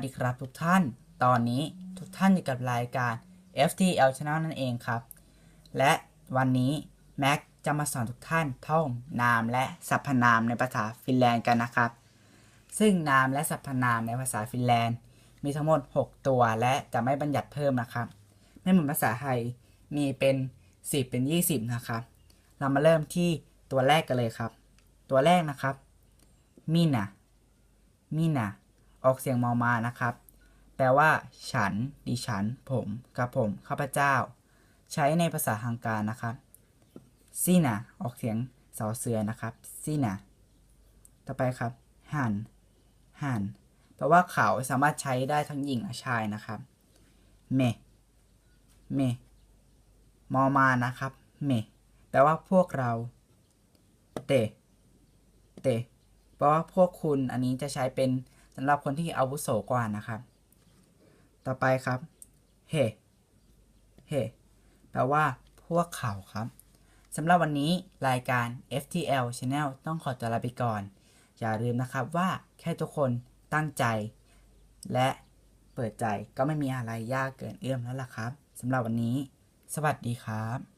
สวัสดีครับทุกท่าน ตอนนี้ทุกท่านอยู่กับรายการ FTL Channel นั่นเองครับ และวันนี้แม็กจะมาสอนทุกท่านท่องนามและสรรพนามในภาษาฟินแลนด์กันนะครับ ซึ่งนามและสรรพนามในภาษาฟินแลนด์ มีทั้งหมด 6 ตัวและจะไม่บัญญัติเพิ่มนะครับ ไม่เหมือนภาษาไทย มีเป็น 10 เป็น 20 นะครับ เรามาเริ่มที่ตัวแรกกันเลยครับ ตัวแรกนะครับ มินะมินะ ออกเสียงมอมานะครับ แปลว่า ฉัน ดิฉัน ผมกับผมข้าพเจ้า ใช้ในภาษาทางการนะครับซีนะออกเสียงสอเสือนะครับซีนะต่อไปครับหันหันแปลว่าเขาสามารถใช้ได้ทั้งหญิงและชายนะครับเมเมมอมานะครับเมแปลว่าพวกเราเตเตแปลว่าพวกคุณอันนี้จะใช้เป็นำหรับคนที่อาวุโสกว่านะครับ ต่อไปครับ เฮ เฮ แปลว่าพวกเขาครับสำหรับวันนี้รายการ FTL Channel ต้องขอตัวลาไปก่อน อย่าลืมนะครับว่าแค่ทุกคนตั้งใจ และเปิดใจก็ไม่มีอะไรยากเกินเอื้อมแล้วล่ะครับสำหรับวันนี้ สวัสดีครับ